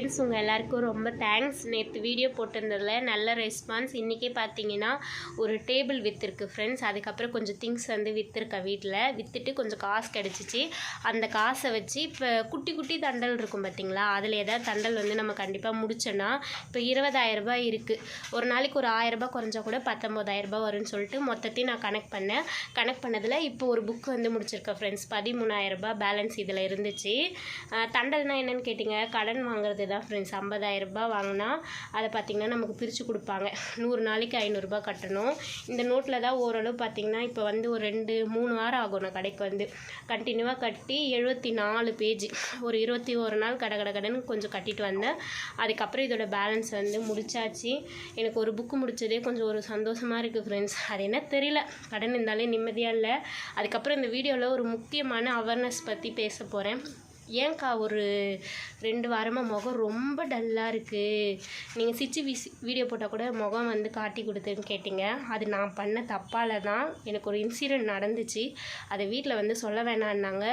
Friends உங்கள் எல்லாருக்கும் ரொம்ப தேங்க்ஸ் நேற்று வீடியோ போட்டிருந்ததில் நல்ல ரெஸ்பான்ஸ் இன்றைக்கே பார்த்தீங்கன்னா ஒரு டேபிள் விற்றுருக்கு ஃப்ரெண்ட்ஸ் அதுக்கப்புறம் கொஞ்சம் திங்ஸ் வந்து விற்றுருக்கேன் வீட்டில் விற்றுட்டு கொஞ்சம் காசு கிடச்சிச்சு. அந்த காசை வச்சு இப்போ குட்டி குட்டி தண்டல் இருக்கும் பார்த்தீங்களா அதில் ஏதாவது தண்டல் வந்து நம்ம கண்டிப்பாக முடிச்சோன்னா இப்போ இருபதாயிரரூபா இருக்குது ஒரு நாளைக்கு ஒரு ஆயிரரூபா குறைஞ்சா கூட பத்தொம்போதாயிரரூபா வரும்னு சொல்லிட்டு மொத்தத்தையும் நான் கனெக்ட் பண்ணேன். கனெக்ட் பண்ணதில் இப்போ ஒரு புக் வந்து முடிச்சிருக்கேன் ஃப்ரெண்ட்ஸ் பதிமூணாயிரரூபா பேலன்ஸ் இதில் இருந்துச்சு. தண்டல்னால் என்னென்னு கேட்டிங்க? கடன் வாங்குறது தான் ஃப்ரெண்ட்ஸ் ஐம்பதாயிரரூபா வாங்கினா அதை பார்த்திங்கன்னா நமக்கு பிரித்து கொடுப்பாங்க. நூறு நாளைக்கு ஐநூறுரூபா கட்டணும். இந்த நோட்டில் தான் ஓரளவு பார்த்திங்கன்னா இப்போ வந்து ஒரு ரெண்டு மூணு வாரம் ஆகும் நான் கடைக்கு வந்து. கண்டினியூவாக கட்டி எழுபத்தி நாலு பேஜ் ஒரு இருபத்தி ஒரு நாள் கட கட கடைன்னு கொஞ்சம் கட்டிட்டு வந்தேன். அதுக்கப்புறம் இதோட பேலன்ஸ் வந்து முடிச்சாச்சு. எனக்கு ஒரு புக்கு முடிச்சதே கொஞ்சம் ஒரு சந்தோஷமாக இருக்குது ஃப்ரெண்ட்ஸ் அது என்ன தெரியல. கடன் இருந்தாலே நிம்மதியாக இல்லை. அதுக்கப்புறம் இந்த வீடியோவில் ஒரு முக்கியமான அவேர்னஸ் பற்றி பேச போகிறேன் ஏன்க்கா ஒரு ரெண்டு வாரமாக முகம் ரொம்ப டல்லாக இருக்குது நீங்கள் சிச்சு வீசி வீடியோ போட்டால் கூட முகம் வந்து காட்டி கொடுத்துன்னு கேட்டிங்க. அது நான் பண்ண தப்பால் தான் எனக்கு ஒரு இன்சிடெண்ட் நடந்துச்சு. அதை வீட்டில் வந்து சொல்ல வேணான்னாங்க.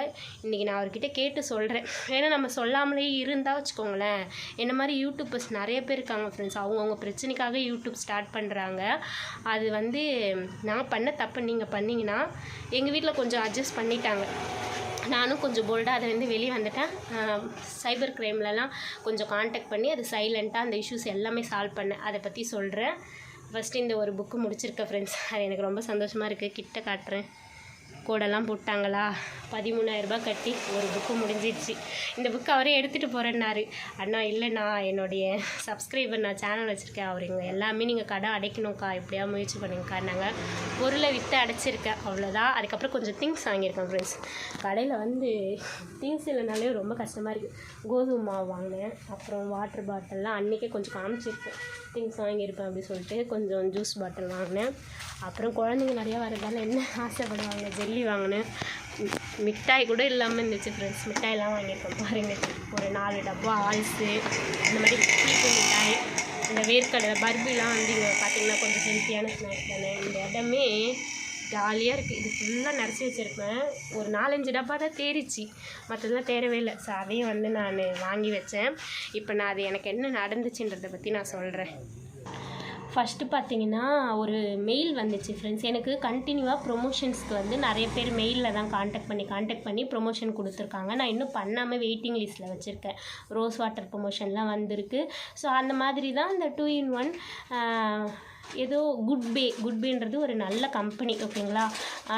இன்றைக்கி நான் அவர்கிட்ட கேட்டு சொல்கிறேன் ஏன்னா நம்ம சொல்லாமலே இருந்தால் வச்சுக்கோங்களேன். என்ன மாதிரி யூடியூபர்ஸ் நிறைய பேர் இருக்காங்க ஃப்ரெண்ட்ஸ் அவங்கவுங்க பிரச்சனைக்காக யூடியூப் ஸ்டார்ட் பண்ணுறாங்க அது வந்து நான் பண்ண தப்பு நீங்கள் பண்ணிங்கன்னா எங்கள் வீட்டில் கொஞ்சம் அட்ஜஸ்ட் பண்ணிட்டாங்க. நானும் கொஞ்சம் போல்டாக அதை வந்து வெளியே வந்துட்டேன். சைபர் க்ரைம்லலாம் கொஞ்சம் காண்டாக்ட் பண்ணி அது சைலண்ட்டாக அந்த இஷ்யூஸ் எல்லாமே சால்வ் பண்ணேன். அதை பற்றி சொல்கிறேன் ஃபஸ்ட்டு இந்த ஒரு புக்கு முடிச்சிருக்கேன் ஃப்ரெண்ட்ஸ் அது எனக்கு ரொம்ப சந்தோஷமாக இருக்குது கிட்ட காட்டுறேன். கோடெல்லாம் போட்டாங்களா? பதிமூணாயிரரூபா கட்டி ஒரு புக்கு முடிஞ்சிடுச்சு. இந்த புக்கு அவரே எடுத்துகிட்டு போகிறேன்னாரு அண்ணா இல்லைண்ணா என்னுடைய சப்ஸ்கிரைபர் நான் சேனல் வச்சுருக்கேன். அவர் எங்கள் எல்லாமே நீங்கள் கடை அடைக்கணும்க்கா. எப்படியா முயற்சி பண்ணுங்கக்கா நாங்கள் பொருளை விற்று அடைச்சிருக்கேன். அவ்வளோதான் அதுக்கப்புறம் கொஞ்சம் திங்ஸ் வாங்கியிருக்கேன் ஃப்ரெண்ட்ஸ் கடையில் வந்து திங்ஸ் இல்லைனாலே ரொம்ப கஷ்டமாக இருக்குது கோதுமை மாவு வாங்கினேன். அப்புறம் வாட்டர் பாட்டில்லாம் அன்றைக்கே கொஞ்சம் காமிச்சிருக்கேன். திங்ஸ் வாங்கியிருப்பேன் அப்படி சொல்லிட்டு கொஞ்சம் ஜூஸ் பாட்டில் வாங்கினேன். அப்புறம் குழந்தைங்க நிறையா வரதால என்ன ஆசைப்படுவாங்க? ஜெல்லி வாங்கினேன். மிட்டாய் கூட இல்லாமல் இருந்துச்சு ஃப்ரெண்ட்ஸ் மிட்டாயெல்லாம் வாங்கியிருக்கேன் பாருங்கள் ஒரு நாலு டப்பா ஆல்ஸு அந்த மாதிரி பீப்பு மிட்டாய் இந்த வேர்க்கடலை பர்பிலாம் வந்து இங்கே பார்த்தீங்கன்னா கொஞ்சம் ஹெல்த்தியான ஸ்நாக்ஸ் தானே. இந்த இடமே ஜாலியாக இருக்குது இது ஃபுல்லாக நிறச்சி வச்சுருப்பேன் ஒரு நாலஞ்சு டப்பா தான் தேறிச்சு. மற்றதெல்லாம் தேரவே இல்லை. ஸோ அதையும் வந்து நான் வாங்கி வச்சேன். இப்போ நான் அது எனக்கு என்ன நடந்துச்சுன்றதை பற்றி நான் சொல்கிறேன் ஃபஸ்ட்டு பார்த்தீங்கன்னா ஒரு மெயில் வந்துச்சு ஃப்ரெண்ட்ஸ் எனக்கு கண்டினியூவாக ப்ரொமோஷன்ஸ்க்கு வந்து நிறைய பேர் மெயிலில் தான் காண்டாக்ட் பண்ணி காண்டாக்ட் பண்ணி ப்ரொமோஷன் கொடுத்துருக்காங்க. நான் இன்னும் பண்ணாமல் வெயிட்டிங் லிஸ்ட்டில் வச்சுருக்கேன். ரோஸ் வாட்டர் ப்ரொமோஷன்லாம் வந்திருக்கு. ஸோ அந்த மாதிரி தான் இந்த டூ இன் ஒன் ஏதோ குட் பே குட் பேன்றது ஒரு நல்ல கம்பெனி ஓகேங்களா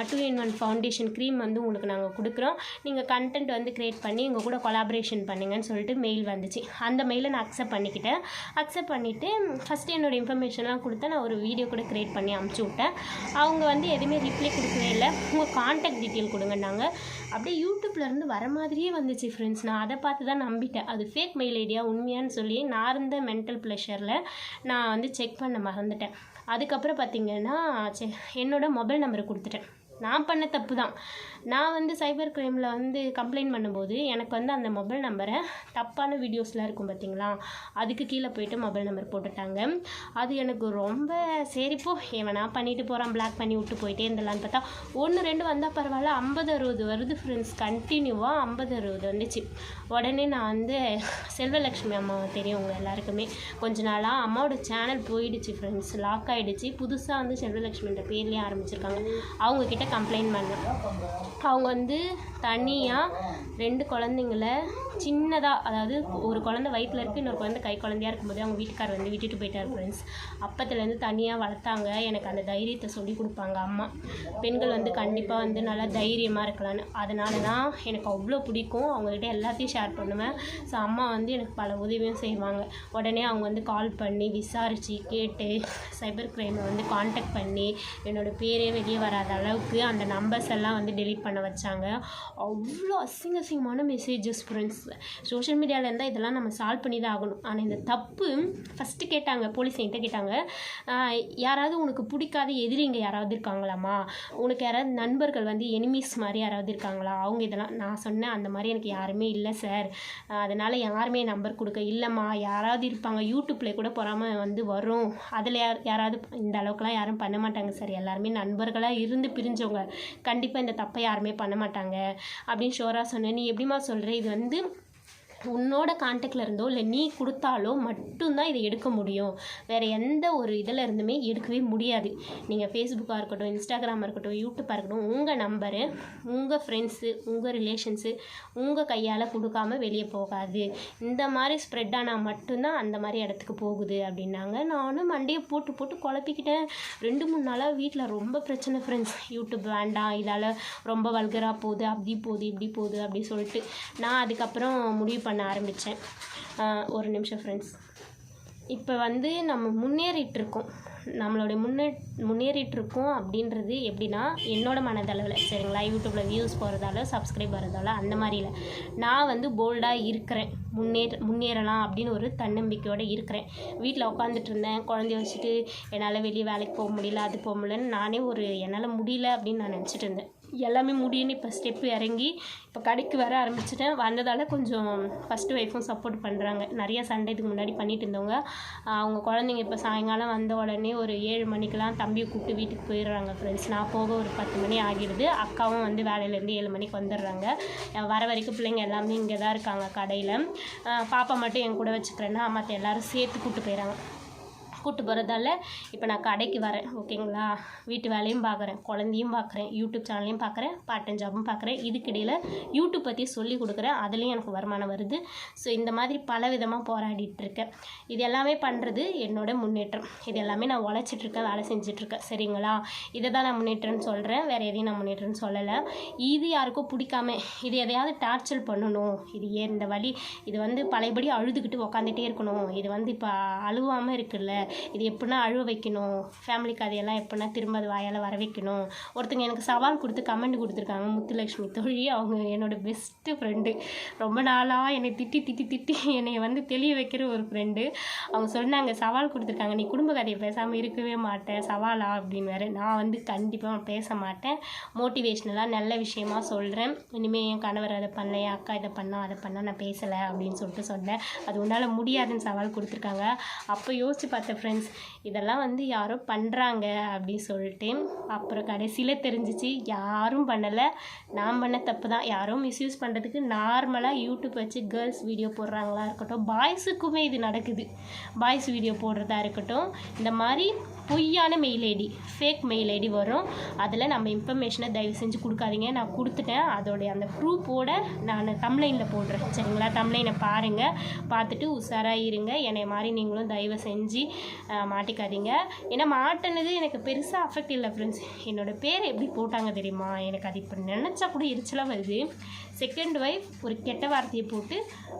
two in one foundation cream வந்து உங்களுக்கு நாங்கள் கொடுக்குறோம். நீங்கள் கண்டென்ட் வந்து க்ரியேட் பண்ணி எங்கள் கூட கொலாபரேஷன் பண்ணுங்கன்னு சொல்லிட்டு மெயில் வந்துச்சு. அந்த மெயிலை நான் அக்செப்ட் பண்ணிக்கிட்டேன். அக்செப்ட் பண்ணிவிட்டு ஃபஸ்ட்டு என்னோடய இன்ஃபர்மேஷன்லாம் கொடுத்து நான் ஒரு வீடியோ கூட க்ரியேட் பண்ணி அமுச்சு விட்டேன். அவங்க வந்து எதுவுமே ரிப்ளை கொடுக்கவே இல்லை. உங்கள் காண்டாக்ட் டீட்டெயில் கொடுங்கன்னாங்க அப்படியே யூடியூப்லேருந்து வர மாதிரியே வந்துச்சு ஃப்ரெண்ட்ஸ் நான் அதை பார்த்து தான் நம்பிட்டேன். அது ஃபேக் மெயில் ஐடியா உண்மையான்னு சொல்லி நான் இருந்த மென்டல் ப்ளஷரில் நான் வந்து செக் பண்ண மறந்துட்டேன். அதுக்கப்புறம் பார்த்திங்கன்னா சே என்னோடய மொபைல் நம்பரை கொடுத்துட்டேன். நான் பண்ண தப்பு தான். நான் வந்து சைபர் க்ரைமில் வந்து கம்ப்ளைண்ட் பண்ணும்போது எனக்கு வந்து அந்த மொபைல் நம்பரை தப்பான வீடியோஸ்லாம் இருக்கும் பார்த்தீங்களா அதுக்கு கீழே போயிட்டு மொபைல் நம்பர் போட்டுட்டாங்க. அது எனக்கு ரொம்ப சரிப்போ ஏவனா பண்ணிட்டு போகிறான் பிளாக் பண்ணி விட்டு போயிட்டே இருந்தலான்னு பார்த்தா ஒன்று ரெண்டு வந்தால் பரவாயில்ல ஐம்பது அறுபது வருது ஃப்ரெண்ட்ஸ் கண்டினியூவாக ஐம்பது அறுபது வந்துச்சு. உடனே நான் வந்து செல்வலக்ஷ்மி அம்மாவை தெரியும் எல்லாருக்குமே. கொஞ்ச நாளாக அம்மாவோட சேனல் போயிடுச்சு ஃப்ரெண்ட்ஸ் லாக் ஆகிடுச்சு புதுசாக வந்து செல்வலக்ஷ்மின்ற பேர்லேயே ஆரம்பிச்சிருக்காங்க. அவங்கக்கிட்ட கம்ப்ளைண்ட் பண்ணேன். அவங்க வந்து தனியாக ரெண்டு குழந்தைங்கள சின்னதாக அதாவது ஒரு குழந்தை வயிற்றில் இருக்குது இன்னொரு குழந்தை கை குழந்தையா இருக்கும்போது அவங்க வீட்டுக்கார் வந்து விட்டுட்டு போயிட்டார் ஃப்ரெண்ட்ஸ் அப்பத்துலேருந்து தனியாக வளர்த்தாங்க. எனக்கு அந்த தைரியத்தை சொல்லி கொடுப்பாங்க அம்மா. பெண்கள் வந்து கண்டிப்பாக வந்து நல்லா தைரியமாக இருக்கலாம்னு. அதனால தான் எனக்கு அவ்வளோ பிடிக்கும். அவங்கக்கிட்ட எல்லாத்தையும் ஷேர் பண்ணுவேன். ஸோ அம்மா வந்து எனக்கு பல உதவியும் செய்வாங்க. உடனே அவங்க வந்து கால் பண்ணி விசாரித்து கேட்டு சைபர் க்ரைமை வந்து காண்டாக்ட் பண்ணி என்னோட பேரே வெளியே வராத அளவுக்கு அந்த நம்பர்ஸ் எல்லாம் வந்து டெலீட் பண்ண வச்சாங்க. அவ்வளோ அசிங்க அசிங்கமான மெசேஜஸ் ஃப்ரெண்ட்ஸ் சோஷியல் மீடியாவில் இருந்தால் இதெல்லாம் நம்ம சால்வ் பண்ணி தான் ஆகணும். ஆனால் இந்த தப்பு ஃபஸ்ட்டு கேட்டாங்க போலீஸ் என்கிட்ட கேட்டாங்க யாராவது உனக்கு பிடிக்காத எதிரிங்க யாராவது இருக்காங்களாம்மா? உனக்கு யாராவது நண்பர்கள் வந்து எனிமீஸ் மாதிரி யாராவது இருக்காங்களா? அவங்க இதெல்லாம் நான் சொன்னேன் அந்த மாதிரி எனக்கு யாருமே இல்லை சார் அதனால் யாருமே நம்பர் கொடுக்க இல்லைம்மா யாராவது இருப்பாங்க யூடியூப்பில் கூட போகாமல் வந்து வரும். அதில் யார் யாராவது இந்த அளவுக்குலாம் யாரும் பண்ண மாட்டாங்க சார் எல்லாருமே நண்பர்களாக இருந்து பிரிஞ்சவங்க. கண்டிப்பாக இந்த தப்பை யாருமே பண்ண மாட்டாங்க. அப்படின்னு ஷோராக சொன்னேன். நீ எப்படிம்மா சொல்கிற இது வந்து உன்னோட கான்டாக்டில் இருந்தோ இல்லை நீ கொடுத்தாலோ மட்டும்தான் இதை எடுக்க முடியும். வேறு எந்த ஒரு இதில் இருந்துமே எடுக்கவே முடியாது. நீங்கள் ஃபேஸ்புக்காக இருக்கட்டும் இன்ஸ்டாகிராமாக இருக்கட்டும் யூடியூப்பாக இருக்கட்டும் உங்கள் நம்பரு உங்கள் ஃப்ரெண்ட்ஸு உங்கள் ரிலேஷன்ஸு உங்கள் கையால் கொடுக்காம வெளியே போகாது. இந்த மாதிரி ஸ்ப்ரெட் ஆனால் மட்டும்தான் அந்த மாதிரி இடத்துக்கு போகுது அப்படின்னாங்க. நானும் மண்டையை போட்டு போட்டு குழப்பிக்கிட்டேன். ரெண்டு மூணு நாளாக வீட்டில் ரொம்ப பிரச்சனை ஃப்ரெண்ட்ஸ் யூடியூப் வேண்டாம் இதால் ரொம்ப வல்கராக போகுது அப்படி போகுது இப்படி போகுது அப்படி சொல்லிட்டு. நான் அதுக்கப்புறம் முடிவு பண்ண ஆரம்பித்தேன் ஒரு நிமிஷம் ஃப்ரெண்ட்ஸ் இப்போ வந்து நம்ம முன்னேறிட்டுருக்கோம். நம்மளுடைய முன்னே முன்னேறிட்டுருக்கோம் அப்படின்றது எப்படின்னா என்னோட மனதளவில் சரிங்களா? யூடியூப்பில் வியூஸ் போகிறதால சப்ஸ்கிரைப் வர்றதால அந்த மாதிரியில். நான் வந்து போல்டாக இருக்கிறேன். முன்னேற முன்னேறலாம் அப்படின்னு ஒரு தன்னம்பிக்கையோடு இருக்கிறேன். வீட்டில் உட்காந்துட்டு இருந்தேன் குழந்தைய வச்சுட்டு என்னால் வெளியே வேலைக்கு போக முடியல அது போக முடியலன்னு நானே ஒரு என்னால் முடியல அப்படின்னு நான் நினச்சிட்டு இருந்தேன். எல்லாமே முடியும்னு இப்போ ஸ்டெப்பு இறங்கி இப்போ கடைக்கு வர ஆரம்பிச்சிட்டேன். வந்ததால் கொஞ்சம் ஃபஸ்ட்டு ஒய்ஃபும் சப்போர்ட் பண்ணுறாங்க நிறையா சண்டை இதுக்கு முன்னாடி பண்ணிட்டு இருந்தவங்க. அவங்க குழந்தைங்க இப்போ சாயங்காலம் வந்த உடனே ஒரு ஏழு மணிக்கெலாம் தம்பியை கூப்பிட்டு வீட்டுக்கு போயிடுறாங்க ஃப்ரெண்ட்ஸ் நான் போக ஒரு பத்து மணி ஆகிடுது. அக்காவும் வந்து வேலையிலேருந்து ஏழு மணிக்கு வந்துடுறாங்க. வர வரைக்கும் பிள்ளைங்க எல்லாமே இங்கே தான் இருக்காங்க கடையில். பாப்பா மட்டும் என் கூட வச்சுக்கிறேன்னா மற்ற எல்லோரும் சேர்த்து கூப்பிட்டு போயிடறாங்க. கூப்பிட்டு போகிறதால இப்போ நான் கடைக்கு வரேன் ஓகேங்களா? வீட்டு வேலையும் பார்க்குறேன் குழந்தையும் பார்க்குறேன் யூடியூப் சேனலையும் பார்க்குறேன் பார்ட் டைம் ஜாபும் பார்க்குறேன் இதுக்கிடையில் யூடியூப் பற்றி சொல்லி கொடுக்குறேன். அதுலேயும் எனக்கு வருமானம் வருது. ஸோ இந்த மாதிரி பல விதமாக போராடிட்டு இருக்கேன். இது எல்லாமே பண்ணுறது என்னோட முன்னேற்றம். இது எல்லாமே நான் உழைச்சிட்ருக்கேன் வேலை செஞ்சிட்ருக்கேன் சரிங்களா? இதை தான் நான் முன்னேற்றம்னு சொல்கிறேன் வேறு எதையும் நான் முன்னேற்றம்னு சொல்லலை. இது யாருக்கும் பிடிக்காம இது எதையாவது டார்ச்சர் பண்ணணும். இது ஏன் இந்த வழி இது வந்து பழையபடி அழுதுகிட்டு உக்காந்துட்டே இருக்கணும். இது வந்து இப்போ அழுவாமல் இருக்குல்ல. இது எப்படின்னா அழுவ வைக்கணும். ஃபேமிலி கதையெல்லாம் எப்படின்னா திரும்ப அது வாயால் வர வைக்கணும். ஒருத்தங்க எனக்கு சவால் கொடுத்து கமெண்ட் கொடுத்துருக்காங்க. முத்துலக்ஷ்மி தொழி அவங்க என்னோடய பெஸ்ட்டு ஃப்ரெண்டு ரொம்ப நாளாக என்னை திட்டி திட்டி திட்டி என்னை வந்து தெளிய வைக்கிற ஒரு ஃப்ரெண்டு அவங்க சொன்னாங்க சவால் கொடுத்துருக்காங்க. நீ குடும்ப கதையை பேசாமல் இருக்கவே மாட்டேன். சவாலா? அப்படின்னு வேறு. நான் வந்து கண்டிப்பாக பேச மாட்டேன். மோட்டிவேஷ்னலாக நல்ல விஷயமா சொல்கிறேன் இனிமேல் என் கணவர் அதை பண்ணல என் அக்கா இதை பண்ணால் அதை பண்ணால் நான் பேசலை அப்படின்னு சொல்லிட்டு சொன்னேன். அது உன்னால் முடியாதுன்னு சவால் கொடுத்துருக்காங்க. அப்போ யோசிச்சு பார்த்த ஃப்ரெண்ட்ஸ் இதெல்லாம் வந்து யாரோ பண்ணுறாங்க அப்படி சொல்லிட்டு அப்புறம் கடைசியில் தெரிஞ்சிச்சு யாரும் பண்ணலை. நான் பண்ண தப்பு தான். யாரும் மிஸ்யூஸ் பண்ணுறதுக்கு நார்மலாக யூடியூப் வச்சு கேர்ள்ஸ் வீடியோ போடுறாங்களா இருக்கட்டும் பாய்ஸுக்குமே இது நடக்குது. பாய்ஸ் வீடியோ போடுறதா இருக்கட்டும் இந்த மாதிரி பொய்யான mail ID fake mail ID வரும். அதில் நம்ம இன்ஃபர்மேஷனை தயவு செஞ்சு கொடுக்காதீங்க. நான் கொடுத்துட்டேன். அதோடைய அந்த ப்ரூஃபோட நான் தம்லைனில் போடுறேன். சரிங்களா? தம்லைனை பாருங்கள் பார்த்துட்டு உஷாராக இருங்க. என்னை மாதிரி நீங்களும் தயவு செஞ்சு மாட்டிக்காதீங்க. ஏன்னா மாட்டினது எனக்கு பெருசாக அஃபெக்ட் இல்லை ஃப்ரெண்ட்ஸ் என்னோடய பேர் எப்படி போட்டாங்க தெரியுமா? எனக்கு அது இப்போ நினச்சா கூட எரிச்சலாக வருது. செகண்ட் ஒய்ஃப் ஒரு கெட்ட வார்த்தையை போட்டு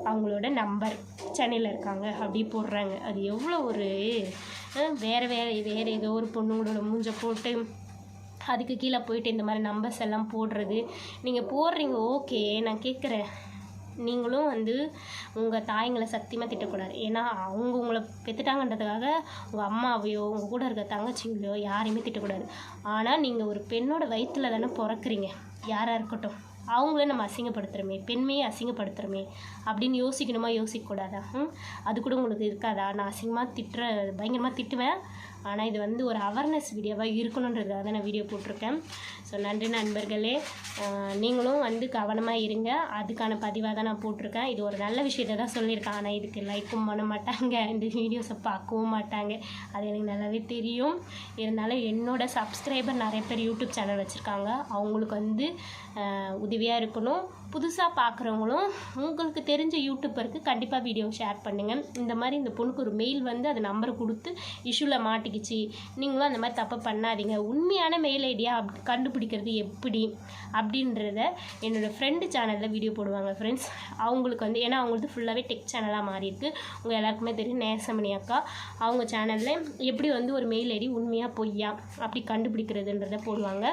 அவங்களோட நம்பர் சென்னையில் இருக்காங்க. அப்படி போடுறாங்க. அது எவ்வளோ ஒரு வேறு வேறு வேறு ஏதோ ஒரு பொண்ணுங்களோட மூஞ்சை போட்டு அதுக்கு கீழே போயிட்டு இந்த மாதிரி நம்பர்ஸ் எல்லாம் போடுறது. நீங்கள் போடுறீங்க ஓகே நான் கேட்குறேன் நீங்களும் வந்து உங்கள் தாய்ங்களை சத்தியமாக திட்டக்கூடாது. ஏன்னா அவங்க உங்களை பெற்றுட்டாங்கன்றதுக்காக உங்கள் அம்மாவையோ உங்கள் கூட இருக்க தங்கச்சிங்களையோ யாரையுமே திட்டக்கூடாது. ஆனால் நீங்கள் ஒரு பெண்ணோட வயிற்றில் தானே பிறக்குறீங்க. யாராக இருக்கட்டும். அவங்கள நம்ம அசிங்கப்படுத்துகிறோமே பெண்மையை அசிங்கப்படுத்துகிறோமே அப்படின்னு யோசிக்கணுமா? யோசிக்கக்கூடாதா? அது கூட உங்களுக்கு இருக்காதா? நான் அசிங்கமாக திட்டுற பயங்கரமாக திட்டுவேன். ஆனால் இது வந்து ஒரு அவேர்னஸ் வீடியோவாக இருக்கணுன்றதுக்காக தான் நான் வீடியோ போட்டிருக்கேன். ஸோ நன்றி நண்பர்களே. நீங்களும் வந்து கவனமாக இருங்க. அதுக்கான பதிவாக தான் நான் போட்டிருக்கேன். இது ஒரு நல்ல விஷயத்தை தான் சொல்லியிருக்கேன். ஆனால் இதுக்கு லைக்கும் பண்ண மாட்டாங்க. இந்த வீடியோஸை பார்க்கவும் மாட்டாங்க. அது எனக்கு நல்லாவே தெரியும். இருந்தாலும் என்னோடய சப்ஸ்கிரைபர் நிறைய பேர் யூடியூப் சேனல் வச்சுருக்காங்க. அவங்களுக்கு வந்து உதவியாக இருக்கணும். புதுசாக பார்க்குறவங்களும் உங்களுக்கு தெரிஞ்ச யூடியூப்பருக்கு கண்டிப்பாக வீடியோ ஷேர் பண்ணுங்கள் இந்த மாதிரி இந்த பொண்ணுக்கு ஒரு மெயில் வந்து அது நம்பர் கொடுத்து இஷ்யூவில் மாட்டிக்கிச்சு. நீங்களும் அந்த மாதிரி தப்பு பண்ணாதீங்க. உண்மையான மெயில் ஐடியா அப் கண்டுபிடிக்கிறது எப்படி? அப்படின்றத என்னோடய ஃப்ரெண்டு சேனலில் வீடியோ போடுவாங்க ஃப்ரெண்ட்ஸ் அவங்களுக்கு வந்து ஏன்னா அவங்களுக்கு ஃபுல்லாகவே டெக் சேனலாக மாறி இருக்குது உங்கள் எல்லாருக்குமே தெரியும் நேசமணி அக்கா. அவங்க சேனலில் எப்படி வந்து ஒரு மெயில் ஐடி உண்மையாக பொய்யா அப்படி கண்டுபிடிக்கிறதுன்றத போடுவாங்க.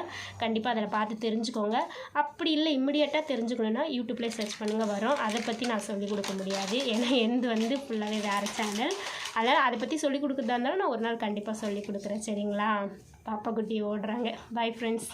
கண்டிப்பாக அதில் பார்த்து தெரிஞ்சுக்கோங்க. அப்படி இல்லை இம்மிடியட்டாக தெரிஞ்சுக்கணும். வேணும்னா யூடியூப்பில் சர்ச் பண்ணுங்கள் வரும். அதை பற்றி நான் சொல்லிக் கொடுக்க முடியாது. ஏன்னா எந்த வந்து ஃபுல்லாகவே வேறு சேனல் அதனால் அதை பற்றி சொல்லிக் கொடுக்குறதா இருந்தாலும் நான் ஒரு நாள் கண்டிப்பாக சொல்லிக் கொடுக்குறேன். சரிங்களா? பாப்பா குட்டி ஓடுறாங்க. Bye friends